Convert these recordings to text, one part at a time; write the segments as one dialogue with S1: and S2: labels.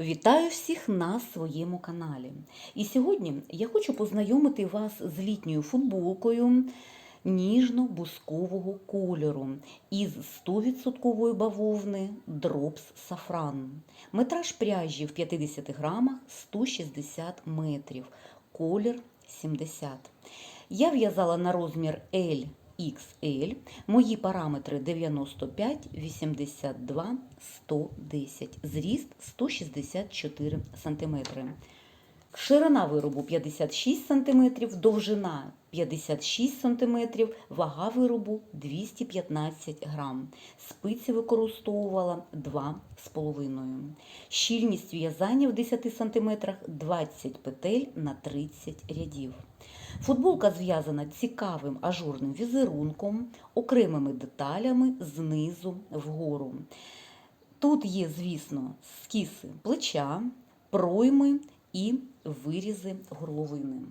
S1: Вітаю всіх на своєму каналі. І сьогодні я хочу познайомити вас з літньою футболкою ніжно-бускового кольору із 100% бавовни Drops Safran. Метраж пряжі в 50 грамах 160 метрів, колір 70. Я в'язала на розмір L XL. Мої параметри 95, 82, 110. Зріст 164 см. Ширина виробу 56 см, довжина 56 см, вага виробу 215 грам. Спиці використовувала 2,5. Щільність в'язання в 10 см 20 петель на 30 рядів. Футболка зв'язана цікавим ажурним візерунком, окремими деталями знизу вгору. Тут є, звісно, скіси плеча, пройми і вирізи горловини.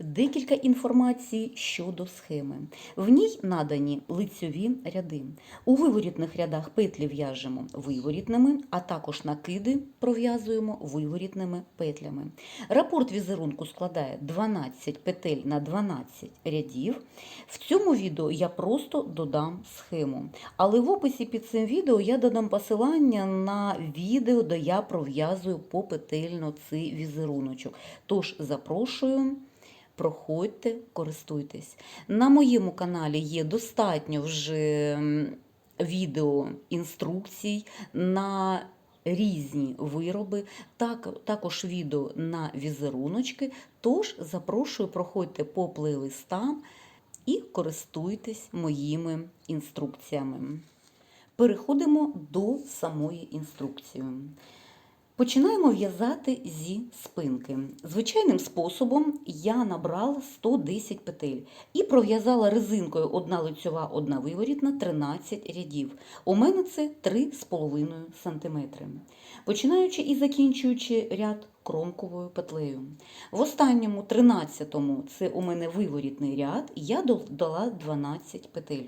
S1: Декілька інформацій щодо схеми. В ній надані лицьові ряди. У виворітних рядах петлі в'яжемо виворітними, а також накиди пров'язуємо виворітними петлями. Рапорт візерунку складає 12 петель на 12 рядів. В цьому відео я просто додам схему. Але в описі під цим відео я додам посилання на відео, де я пров'язую попетельно цей візеруночок. Тож запрошую. Проходьте, користуйтесь. На моєму каналі є достатньо вже відео інструкцій на різні вироби, так, також відео на візеруночки. Тож запрошую, проходьте по плейлистам і користуйтесь моїми інструкціями. Переходимо до самої інструкції. Починаємо в'язати зі спинки. Звичайним способом я набрала 110 петель і пров'язала резинкою одна лицьова, одна виворітна 13 рядів. У мене це 3,5 см. Починаючи і закінчуючи ряд кромковою петлею. В останньому 13-му це у мене виворітний ряд, я додала 12 петель.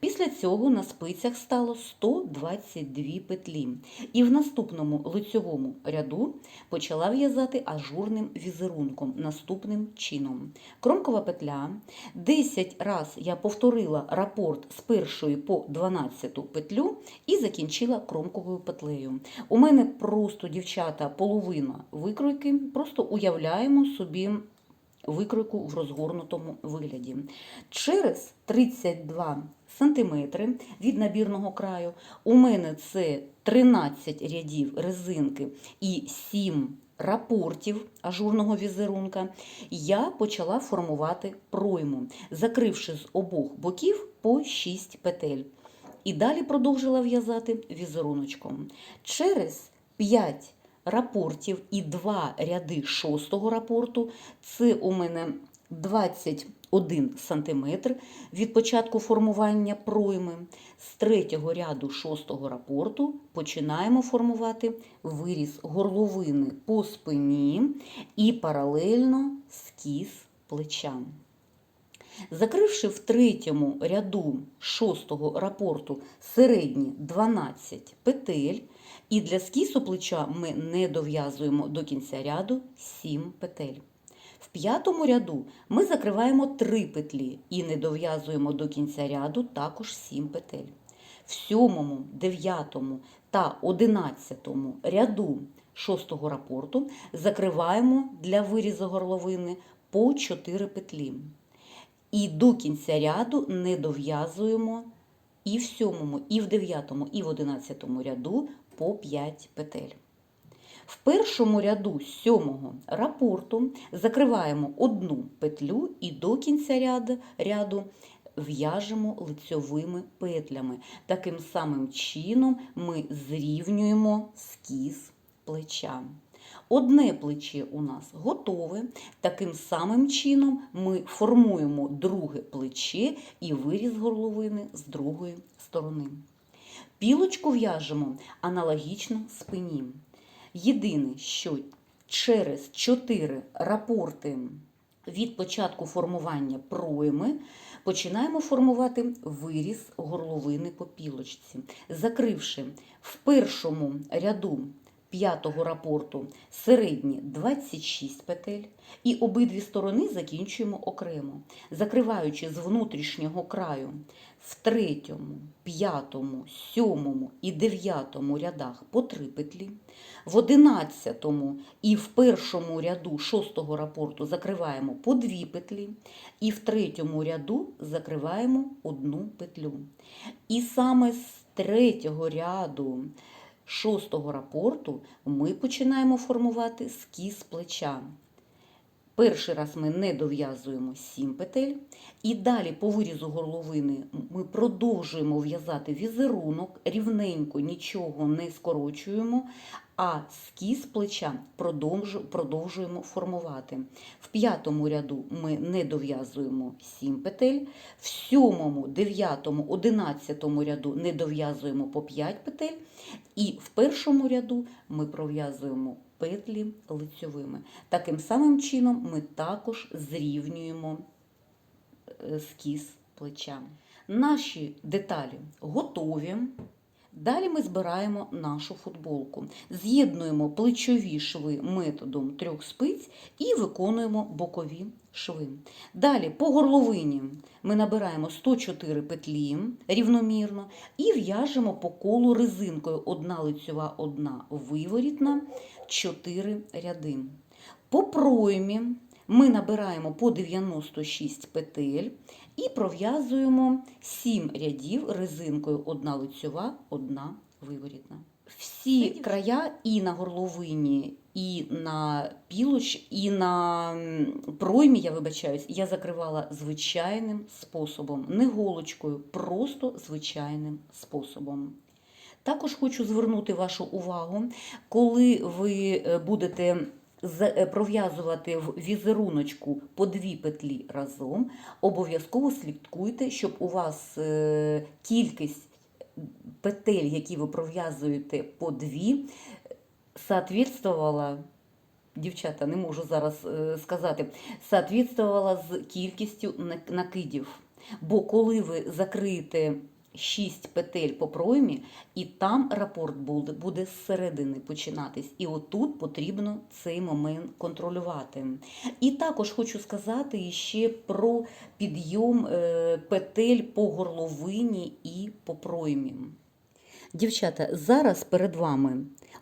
S1: Після цього на спицях стало 122 петлі. І в наступному лицьовому ряду почала в'язати ажурним візерунком наступним чином. Кромкова петля. 10 раз я повторила рапорт з першої по 12 петлю і закінчила кромковою петлею. У мене просто, дівчата, половина викройки, просто уявляємо собі викройку в розгорнутому вигляді. Через 32 см від набірного краю у мене це 13 рядів резинки і 7 рапортів ажурного візерунка, я почала формувати пройму, закривши з обох боків по 6 петель. І далі продовжила в'язати візеруночком. Через 5 рапортів і 2 ряди шостого рапорту, це у мене 21 см від початку формування пройми. З третього ряду шостого рапорту починаємо формувати виріз горловини по спині і паралельно скіз плеча. Закривши в третьому ряду шостого рапорту середні 12 петель, і для скісу плеча ми не дов'язуємо до кінця ряду 7 петель. В п'ятому ряду ми закриваємо 3 петлі і не дов'язуємо до кінця ряду також 7 петель. В сьомому, дев'ятому та одинадцятому ряду шостого рапорту закриваємо для вирізу горловини по 4 петлі. І до кінця ряду не дов'язуємо і в сьомому, і в дев'ятому, і в одинадцятому ряду по 5 петель. В першому ряду сьомого рапорту закриваємо одну петлю і до кінця ряду, в'яжемо лицьовими петлями. Таким самим чином ми зрівнюємо скіз плеча. Одне плече у нас готове. Таким самим чином ми формуємо друге плече і виріз горловини з другої сторони. Пілочку в'яжемо аналогічно спині. Єдине, що через 4 рапорти від початку формування пройми починаємо формувати виріз горловини по пілочці, закривши в першому ряду п'ятого рапорту. Середні 26 петель, і обидві сторони закінчуємо окремо, закриваючи з внутрішнього краю. В третьому, п'ятому, сьомому і дев'ятому рядах по три петлі, в одинадцятому і в першому ряду шостого рапорту закриваємо по дві петлі, і в третьому ряду закриваємо одну петлю. І саме з третього ряду шостого рапорту ми починаємо формувати скіз плеча. Перший раз ми не дов'язуємо 7 петель, і далі по вирізу горловини ми продовжуємо в'язати візерунок, рівненько нічого не скорочуємо, а скіз плеча продовжуємо формувати. В п'ятому ряду ми не дов'язуємо 7 петель, в сьомому, дев'ятому, одинадцятому ряду не дов'язуємо по 5 петель, і в першому ряду ми пров'язуємо петлі лицьовими. Таким самим чином ми також зрівнюємо е, скіз плеча. Наші деталі готові. Далі ми збираємо нашу футболку. З'єднуємо плечові шви методом трьох спиць і виконуємо бокові шви. Далі по горловині ми набираємо 104 петлі рівномірно і в'яжемо по колу резинкою одна лицьова, одна виворітна, 4 ряди. По проймі ми набираємо по 96 петель і пров'язуємо 7 рядів резинкою одна лицьова, одна виворітна. Всі края і на горловині, і на пілоч, і на проймі, я вибачаюсь, я закривала звичайним способом, не голочкою, просто звичайним способом. Також хочу звернути вашу увагу, коли ви е, будете пров'язувати в візеруночку по дві петлі разом, обов'язково слідкуйте, щоб у вас е, кількість петель, які ви пров'язуєте по дві, соответствувала, дівчата, не можу зараз е, сказати, соответствувала з кількістю накидів. Бо коли ви закриєте 6 петель по проймі, і там рапорт буде, буде середини починатись. І отут потрібно цей момент контролювати. І також хочу сказати ще про підйом е, петель по горловині і по проймі. Дівчата, зараз перед вами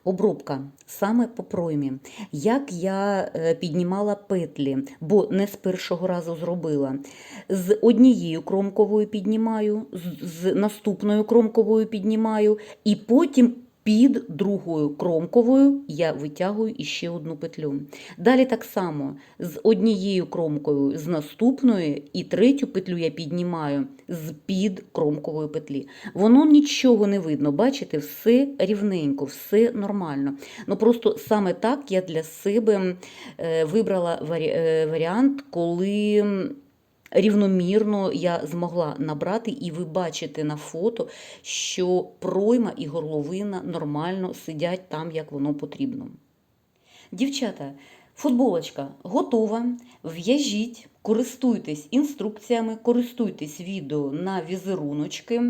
S1: обробка саме по проймі. Як я е, піднімала петлі, бо не з першого разу зробила. З однією кромковою піднімаю, з, з наступною кромковою піднімаю, і потім під другою кромковою я витягую іще одну петлю. Далі так само з однією кромкою, з наступної і третю петлю я піднімаю з під кромкової петлі. Воно нічого не видно, бачите, все рівненько, все нормально. Ну просто саме так я для себе е, вибрала е, варіант, коли. Рівномірно я змогла набрати, і ви бачите на фото, що пройма і горловина нормально сидять там, як воно потрібно. Дівчата, футболочка готова. В'яжіть, користуйтесь інструкціями, користуйтесь відео на візеруночки.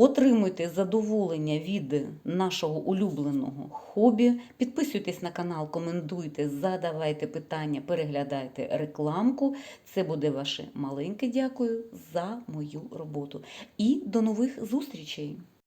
S1: Отримуйте задоволення від нашого улюбленого хобі. Підписуйтесь на канал, коментуйте, задавайте питання, переглядайте рекламку. Це буде ваше маленьке дякую за мою роботу. І до нових зустрічей!